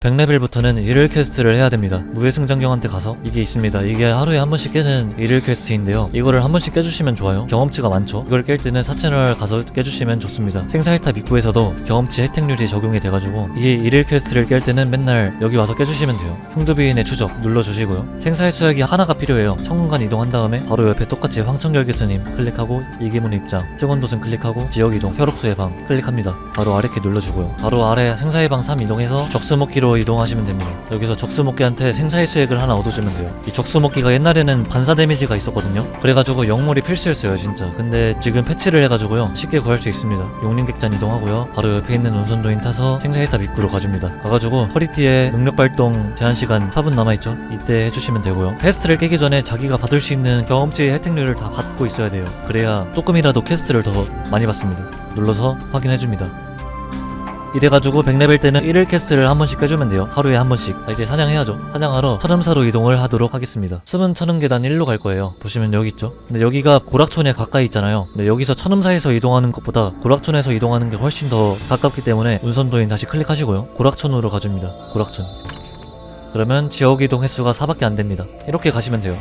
100레벨부터는 일일 퀘스트를 해야 됩니다. 무회승장경한테 가서 이게 있습니다. 이게 하루에 한 번씩 깨는 일일 퀘스트인데요. 이거를 한 번씩 깨주시면 좋아요. 경험치가 많죠. 이걸 깰 때는 사채널 가서 깨주시면 좋습니다. 생사이탑 입구에서도 경험치 혜택률이 적용이 돼가지고 이 일일 퀘스트를 깰 때는 맨날 여기 와서 깨주시면 돼요. 흉두비인의 추적 눌러주시고요. 생사의 수약이 하나가 필요해요. 천공간 이동한 다음에 바로 옆에 똑같이 황천결기스님 클릭하고 이기문 입장, 증원도승 클릭하고 지역 이동, 혈옥수의 방 클릭합니다. 바로 아래 키 눌러주고요. 바로 아래 생사의 방 3 이동해서 적수먹기로 이동하시면 됩니다. 여기서 적수먹기한테 생사의 수액을 하나 얻어주면 돼요. 이 적수먹기가 옛날에는 반사 데미지가 있었거든요. 그래가지고 영물이 필수였어요, 진짜. 근데 지금 패치를 해가지고요. 쉽게 구할 수 있습니다. 용림객잔 이동하고요. 바로 옆에 있는 운선도인 타서 생사의 탑 입구로 가줍니다. 가가지고 허리띠에 능력 발동 제한 시간 4분 남아있죠. 이때 해주시면 되고요. 퀘스트를 깨기 전에 자기가 받을 수 있는 경험치 혜택률을 다 받고 있어야 돼요. 그래야 조금이라도 퀘스트를 더 많이 받습니다. 눌러서 확인해줍니다. 이래가지고 100레벨 때는 1일 캐스트를 한 번씩 깨주면 돼요. 하루에 한 번씩. 자, 이제 사냥해야죠. 사냥하러 천음사로 이동을 하도록 하겠습니다. 숨은 천음 계단 1로 갈 거예요. 보시면 여기 있죠. 근데 여기가 고락촌에 가까이 있잖아요. 근데 여기서 천음사에서 이동하는 것보다 고락촌에서 이동하는 게 훨씬 더 가깝기 때문에 운선도인 다시 클릭하시고요. 고락촌으로 가줍니다. 고락촌. 그러면 지역 이동 횟수가 4밖에 안 됩니다. 이렇게 가시면 돼요.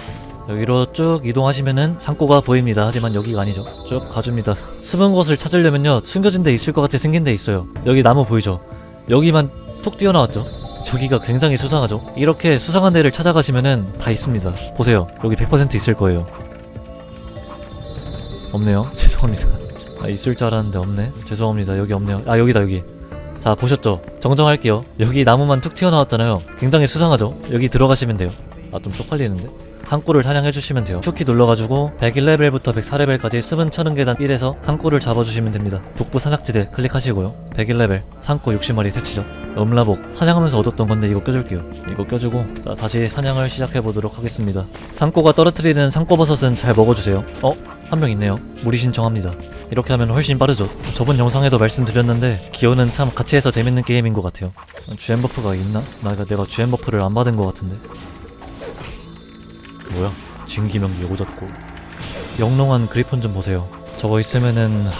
여기로 쭉 이동하시면은 창고가 보입니다. 하지만 여기가 아니죠. 쭉 가줍니다. 숨은 곳을 찾으려면요. 숨겨진 데 있을 것 같이 생긴 데 있어요. 여기 나무 보이죠? 여기만 툭 튀어나왔죠? 저기가 굉장히 수상하죠? 이렇게 수상한 데를 찾아가시면은 다 있습니다. 보세요. 여기 100% 있을 거예요. 없네요. 죄송합니다. 아, 있을 줄 알았는데 없네. 죄송합니다. 여기 없네요. 아, 여기다, 여기. 자, 보셨죠? 정정할게요. 여기 나무만 툭 튀어나왔잖아요. 굉장히 수상하죠? 여기 들어가시면 돼요. 아, 좀 쪽팔리는데? 상꾸를 사냥해 주시면 돼요. 큐키 눌러가지고 101레벨부터 104레벨까지 수분 천은 계단 1에서 상꾸를 잡아주시면 됩니다. 북부 산악지대 클릭하시고요. 101레벨 상꾸 60마리 새치죠. 음라복 사냥하면서 얻었던 건데 이거 껴줄게요. 이거 껴주고 자, 다시 사냥을 시작해보도록 하겠습니다. 상꼬가 떨어뜨리는 상꼬버섯은 잘 먹어주세요. 어? 한 명 있네요. 무리 신청합니다. 이렇게 하면 훨씬 빠르죠. 저번 영상에도 말씀드렸는데 기어는 참 같이 해서 재밌는 게임인 것 같아요. GM 버프가 있나? 나 내가 GM 버프를 안 받은 것 같은데. 뭐야? 진기명기 오졌고 영롱한 그리폰 좀 보세요. 저거 있으면은 하,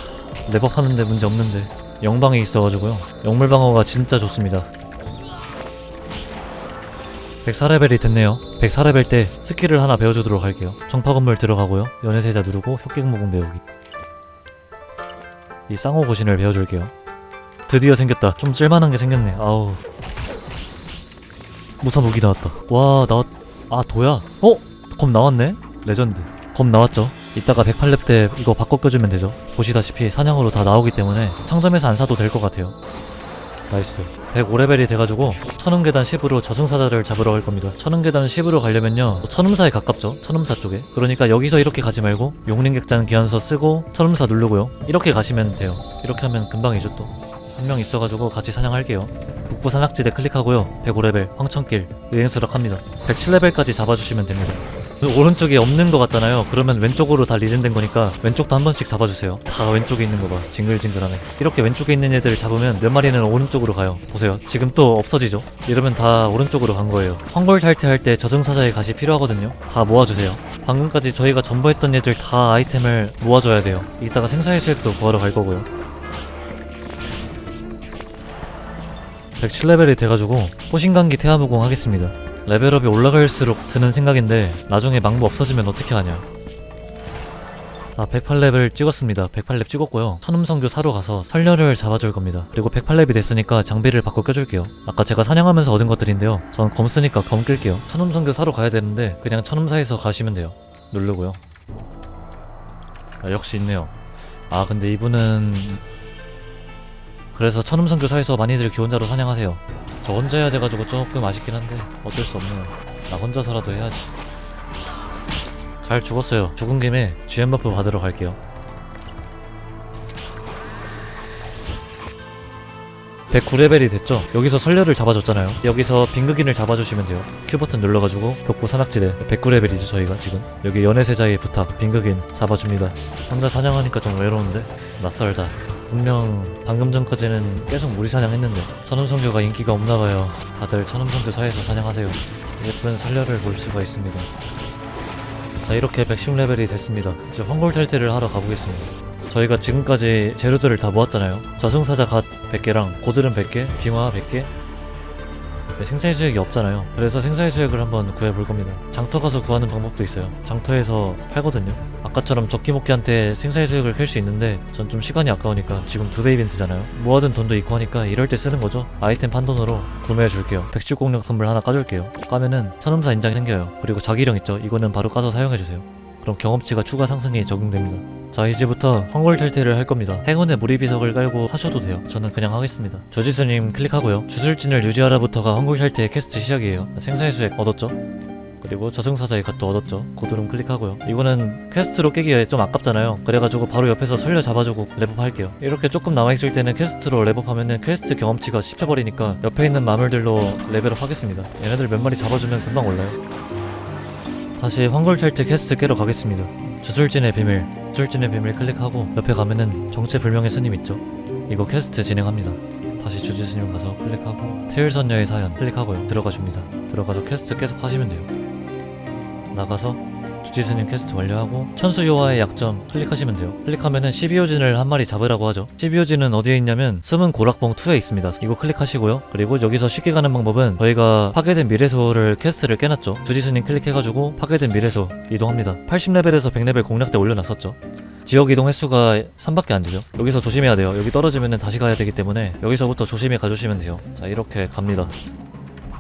랩업 하는데 문제 없는데 영방에 있어가지고요. 영물 방어가 진짜 좋습니다. 104레벨이 됐네요. 104레벨 때 스킬을 하나 배워주도록 할게요. 정파 건물 들어가고요. 연애세자 누르고 혁객무공 배우기. 이 쌍호 고신을 배워줄게요. 드디어 생겼다. 좀 쓸만한 게 생겼네. 아우. 무사 무기 나왔다. 와, 나왔. 아, 도야? 어? 검 나왔네? 레전드. 검 나왔죠? 이따가 108렙 때 이거 바꿔 껴주면 되죠. 보시다시피 사냥으로 다 나오기 때문에 상점에서 안 사도 될 것 같아요. 나이스. 105레벨이 돼가지고 천음계단 10으로 저승사자를 잡으러 갈 겁니다. 천음계단 10으로 가려면요. 천음사에 가깝죠? 천음사 쪽에. 그러니까 여기서 이렇게 가지 말고 용림객장 기한서 쓰고 천음사 누르고요. 이렇게 가시면 돼요. 이렇게 하면 금방이죠 또. 한 명 있어가지고 같이 사냥할게요. 북부 산악지대 클릭하고요. 105레벨 황천길 여행수락합니다. 107레벨까지 잡아주시면 됩니다. 오른쪽에 없는 것 같잖아요. 그러면 왼쪽으로 다 리젠된 거니까 왼쪽도 한 번씩 잡아주세요. 다 왼쪽에 있는 거 봐. 징글징글하네. 이렇게 왼쪽에 있는 애들 잡으면 몇 마리는 오른쪽으로 가요. 보세요. 지금 또 없어지죠? 이러면 다 오른쪽으로 간 거예요. 황골 탈퇴할 때 저승사자의 갓이 필요하거든요. 다 모아주세요. 방금까지 저희가 전부했던 애들 다 아이템을 모아줘야 돼요. 이따가 생사의 수액도 구하러 갈 거고요. 107레벨이 돼가지고 호신강기 태아무공 하겠습니다. 레벨업이 올라갈수록 드는 생각인데 나중에 망부 없어지면 어떻게 하냐. 자 108레벨 찍었습니다. 108렙 찍었고요. 천음성교 사러 가서 설녀를 잡아줄 겁니다. 그리고 108렙이 됐으니까 장비를 바꿔 껴줄게요. 아까 제가 사냥하면서 얻은 것들인데요. 전 검 쓰니까 검 끌게요. 천음성교 사러 가야 되는데 그냥 천음사에서 가시면 돼요. 누르고요. 아, 역시 있네요. 아 근데 이분은 그래서 천음성교 사에서 많이들 기혼자로 사냥하세요. 저 혼자 해야 돼가지고 조금 아쉽긴 한데 어쩔 수 없네요. 나 혼자서라도 해야지. 잘 죽었어요. 죽은 김에 GM 버프 받으러 갈게요. 109레벨이 됐죠? 여기서 설녀를 잡아줬잖아요. 여기서 빙극인을 잡아주시면 돼요. Q 버튼 눌러가지고 벽부 산악지대 109레벨이죠 저희가 지금. 여기 연애세자의 부탁 빙극인 잡아줍니다. 혼자 사냥하니까 좀 외로운데 낯설다. 분명 방금 전까지는 계속 무리 사냥했는데 천음성교가 인기가 없나봐요. 다들 천음성교 사이에서 사냥하세요. 예쁜 설녀를 볼 수가 있습니다. 자 이렇게 110레벨이 됐습니다. 이제 황골 탈퇴를 하러 가보겠습니다. 저희가 지금까지 재료들을 다 모았잖아요. 저승사자 갓 100개랑 고드름 100개, 빙화 100개, 생사의 수액이 없잖아요. 그래서 생사의 수액을 한번 구해볼 겁니다. 장터 가서 구하는 방법도 있어요. 장터에서 팔거든요. 아까처럼 적기먹기한테 생사의 수액을 캘 수 있는데 전 좀 시간이 아까우니까 지금 두 배 이벤트잖아요. 모아둔 돈도 있고 하니까 이럴 때 쓰는 거죠. 아이템 판돈으로 구매해 줄게요. 백실 공룡 선물 하나 까줄게요. 까면은 천음사 인장이 생겨요. 그리고 자기령 있죠. 이거는 바로 까서 사용해 주세요. 그럼 경험치가 추가 상승이 적용됩니다. 자 이제부터 황골 탈퇴를 할 겁니다. 행운의 무리비석을 깔고 하셔도 돼요. 저는 그냥 하겠습니다. 조지수님 클릭하고요. 주술진을 유지하라부터가 황골 탈퇴 캐스트 시작이에요. 생사의 수액 얻었죠? 그리고 저승사자의 갓도 얻었죠. 고드름 클릭하고요. 이거는 퀘스트로 깨기에 좀 아깝잖아요. 그래가지고 바로 옆에서 설려 잡아주고 랩업 할게요. 이렇게 조금 남아있을 때는 퀘스트로 랩업하면은 퀘스트 경험치가 씹혀버리니까 옆에 있는 마물들로 레벨업 하겠습니다. 얘네들 몇 마리 잡아주면 금방 올라요. 다시 황골탈퇴 퀘스트 깨러 가겠습니다. 주술진의 비밀, 주술진의 비밀 클릭하고 옆에 가면은 정체불명의 스님 있죠? 이거 퀘스트 진행합니다. 다시 주지스님 가서 클릭하고 태일선녀의 사연 클릭하고요. 들어가 줍니다. 들어가서 퀘스트 계속 하시면 돼요. 나가서 주지스님 퀘스트 완료하고 천수요화의 약점 클릭하시면 돼요. 클릭하면은 12호진을 한 마리 잡으라고 하죠. 12호진은 어디에 있냐면 숨은 고락봉 2에 있습니다. 이거 클릭하시고요. 그리고 여기서 쉽게 가는 방법은 저희가 파괴된 미래소를 퀘스트를 깨놨죠. 주지스님 클릭해가지고 파괴된 미래소 이동합니다. 80레벨에서 100레벨 공략 때 올려놨었죠. 지역 이동 횟수가 3밖에 안 되죠. 여기서 조심해야 돼요. 여기 떨어지면은 다시 가야 되기 때문에 여기서부터 조심히 가주시면 돼요. 자 이렇게 갑니다.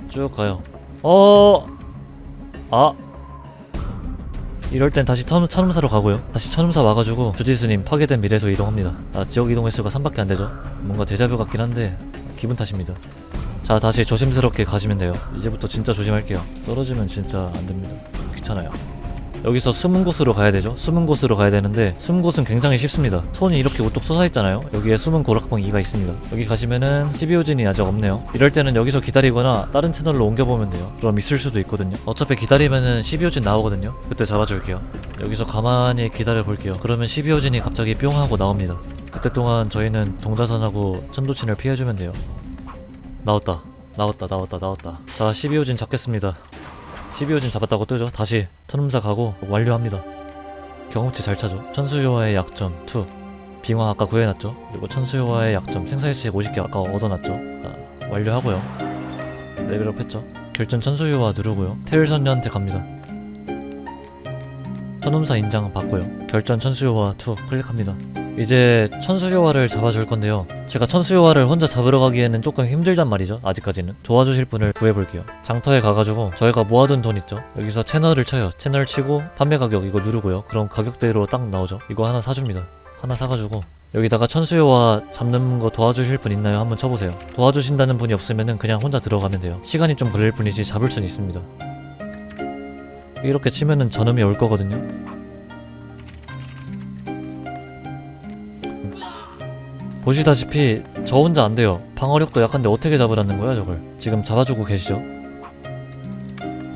쭉 가요. 어, 아, 이럴 땐 다시 천, 천음사로 가고요. 다시 천음사 와가지고 주지스님 파괴된 미래소 이동합니다. 아, 지역 이동 횟수가 3밖에 안 되죠. 뭔가 데자뷰 같긴 한데 기분 탓입니다. 자 다시 조심스럽게 가시면 돼요. 이제부터 진짜 조심할게요. 떨어지면 진짜 안 됩니다. 귀찮아요. 여기서 숨은 곳으로 가야 되죠. 숨은 곳으로 가야 되는데 숨은 곳은 굉장히 쉽습니다. 손이 이렇게 우뚝 솟아 있잖아요. 여기에 숨은 고락방 2가 있습니다. 여기 가시면은 12호진이 아직 없네요. 이럴 때는 여기서 기다리거나 다른 채널로 옮겨보면 돼요. 그럼 있을 수도 있거든요. 어차피 기다리면은 12호진 나오거든요. 그때 잡아줄게요. 여기서 가만히 기다려 볼게요. 그러면 12호진이 갑자기 뿅 하고 나옵니다. 그때 동안 저희는 동자선하고 천도친을 피해주면 돼요. 나왔다. 나왔다. 나왔다. 나왔다. 자, 12호진 잡겠습니다. 12호진 잡았다고 뜨죠. 다시 천음사 가고 완료합니다. 경험치 잘 차죠. 천수요화의 약점 2. 빙화 아까 구해놨죠. 그리고 천수요화의 약점 생사일수액 50개 아까 얻어놨죠. 아, 완료하고요. 레벨업 했죠. 결전 천수요화 누르고요. 테일선녀한테 갑니다. 천음사 인장 받고요. 결전 천수요화 2 클릭합니다. 이제 천수요화를 잡아줄 건데요. 제가 천수요화를 혼자 잡으러 가기에는 조금 힘들단 말이죠. 아직까지는. 도와주실 분을 구해볼게요. 장터에 가가지고 저희가 모아둔 돈 있죠. 여기서 채널을 쳐요. 채널 치고 판매 가격 이거 누르고요. 그럼 가격대로 딱 나오죠. 이거 하나 사줍니다. 하나 사가지고 여기다가 천수요화 잡는 거 도와주실 분 있나요? 한번 쳐보세요. 도와주신다는 분이 없으면은 그냥 혼자 들어가면 돼요. 시간이 좀 걸릴 뿐이지 잡을 수는 있습니다. 이렇게 치면은 전음이 올 거거든요. 보시다시피 저 혼자 안 돼요. 방어력도 약한데 어떻게 잡으라는 거야 저걸? 지금 잡아주고 계시죠?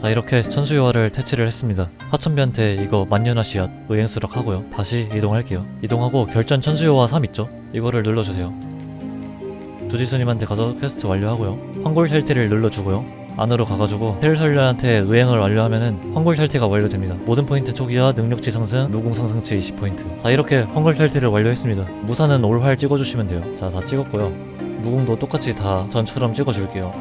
자 이렇게 천수요화를 퇴치를 했습니다. 사천비한테 이거 만년화 씨앗 의행수락 하고요. 다시 이동할게요. 이동하고 결전 천수요화 3 있죠? 이거를 눌러주세요. 주지스님한테 가서 퀘스트 완료하고요. 황골 혈태를 눌러주고요. 안으로 가가지고 헬설련한테 의행을 완료하면은 황골 혈태가 완료됩니다. 모든 포인트 초기화, 능력치 상승, 무공 상승치 20포인트. 자 이렇게 황골 혈태를 완료했습니다. 무사는 올활 찍어주시면 돼요. 자 다 찍었고요. 무공도 똑같이 다 전처럼 찍어줄게요.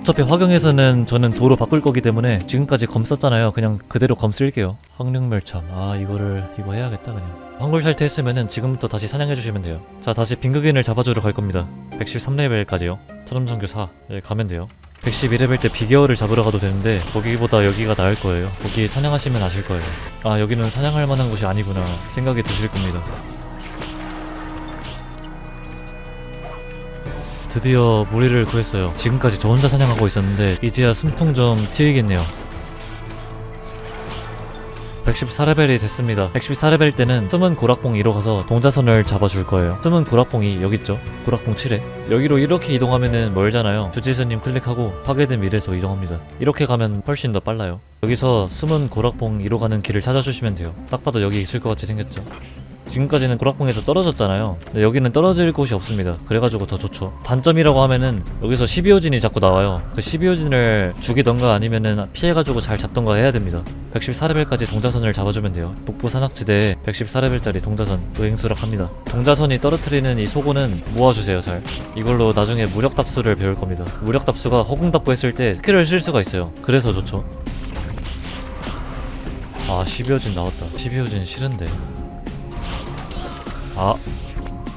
어차피 화경에서는 저는 도로 바꿀 거기 때문에 지금까지 검 썼잖아요. 그냥 그대로 검 쓸게요. 황룡멸참. 아 이거를 이거 해야겠다 그냥. 황골 혈태 했으면은 지금부터 다시 사냥해 주시면 돼요. 자 다시 빙극인을 잡아주러 갈 겁니다. 113레벨까지요. 천음성교 4. 예, 가면 돼요. 112레벨 때 비계어를 잡으러 가도 되는데 거기보다 여기가 나을 거예요. 거기 사냥하시면 아실 거예요. 아 여기는 사냥할 만한 곳이 아니구나 생각이 드실 겁니다. 드디어 무리를 구했어요. 지금까지 저 혼자 사냥하고 있었는데 이제야 숨통 좀 튀이겠네요. 114레벨이 됐습니다. 114레벨 때는 숨은 고락봉 2로 가서 동자선을 잡아줄 거예요. 숨은 고락봉이 여기 있죠? 고락봉 7에. 여기로 이렇게 이동하면은 멀잖아요. 주지스님 클릭하고 파괴된 미래소 이동합니다. 이렇게 가면 훨씬 더 빨라요. 여기서 숨은 고락봉 2로 가는 길을 찾아주시면 돼요. 딱 봐도 여기 있을 것 같이 생겼죠? 지금까지는 구락봉에서 떨어졌잖아요. 근데 여기는 떨어질 곳이 없습니다. 그래가지고 더 좋죠. 단점이라고 하면은 여기서 12호진이 자꾸 나와요. 그 12호진을 죽이던가 아니면은 피해가지고 잘 잡던가 해야 됩니다. 114레벨까지 동자선을 잡아주면 돼요. 북부 산악지대에 114레벨짜리 동자선 노행수락합니다. 동자선이 떨어뜨리는 이 소고는 모아주세요 잘. 이걸로 나중에 무력답수를 배울 겁니다. 무력답수가 허공답부 했을 때 스킬을 쓸 수가 있어요. 그래서 좋죠. 아 12호진 나왔다. 12호진 싫은데 아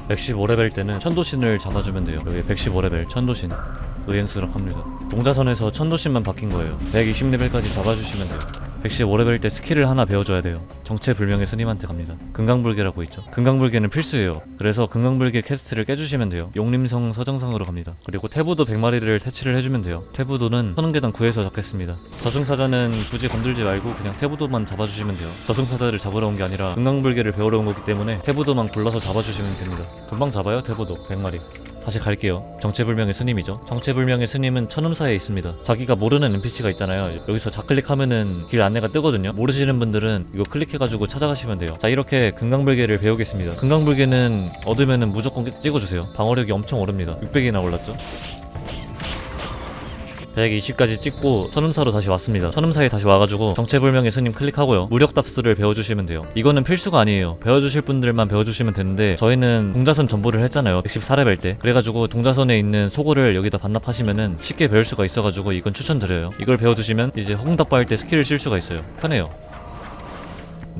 115레벨 때는 천도신을 잡아주면 돼요. 여기 115레벨 천도신. 의행수락합니다. 동자선에서 천도신만 바뀐 거예요. 120레벨까지 잡아주시면 돼요 115레벨 때 스킬을 하나 배워줘야 돼요. 정체불명의 스님한테 갑니다. 금강불개라고 있죠. 금강불개는 필수예요. 그래서 금강불개 퀘스트를 깨주시면 돼요. 용림성 서정상으로 갑니다. 그리고 태부도 100마리를 퇴치를 해주면 돼요. 태부도는 선흥계단 구에서 잡겠습니다. 저승사자는 굳이 건들지 말고 그냥 태부도만 잡아주시면 돼요. 저승사자를 잡으러 온 게 아니라 금강불개를 배우러 온 거기 때문에 태부도만 골라서 잡아주시면 됩니다. 금방 잡아요 태부도. 100마리 다시 갈게요. 정체불명의 스님이죠. 정체불명의 스님은 천음사에 있습니다. 자기가 모르는 NPC가 있잖아요. 여기서 좌클릭하면은 길 안내가 뜨거든요. 모르시는 분들은 이거 클릭해가지고 찾아가시면 돼요. 자 이렇게 금강불개를 배우겠습니다. 금강불개는 얻으면은 무조건 찍어주세요. 방어력이 엄청 오릅니다. 600이나 올랐죠. 120까지 찍고 선음사로 다시 왔습니다. 선음사에 다시 와가지고 정체불명의 스님 클릭하고요. 무력답수를 배워주시면 돼요. 이거는 필수가 아니에요. 배워주실 분들만 배워주시면 되는데 저희는 동자선 전보를 했잖아요. 114레벨 때. 그래가지고 동자선에 있는 소고를 여기다 반납하시면은 쉽게 배울 수가 있어가지고 이건 추천드려요. 이걸 배워주시면 이제 허공답부 할때 스킬을 쓸 수가 있어요. 편해요.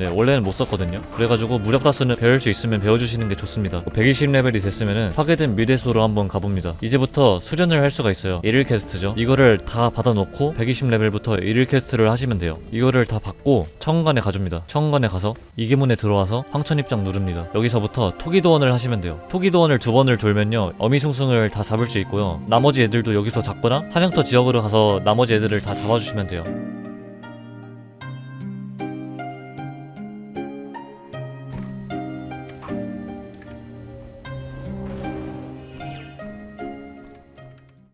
네, 원래는 못 썼거든요. 그래가지고 무력다수는 배울 수 있으면 배워주시는 게 좋습니다. 120레벨이 됐으면은 파괴된 미래소로 한번 가봅니다. 이제부터 수련을 할 수가 있어요. 일일 퀘스트죠. 이거를 다 받아놓고 120레벨부터 일일 퀘스트를 하시면 돼요. 이거를 다 받고 청관에 가줍니다. 청관에 가서 이계문에 들어와서 황천 입장 누릅니다. 여기서부터 토기도원을 하시면 돼요. 토기도원을 두 번을 돌면요. 어미숭숭을 다 잡을 수 있고요. 나머지 애들도 여기서 잡거나 사냥터 지역으로 가서 나머지 애들을 다 잡아주시면 돼요.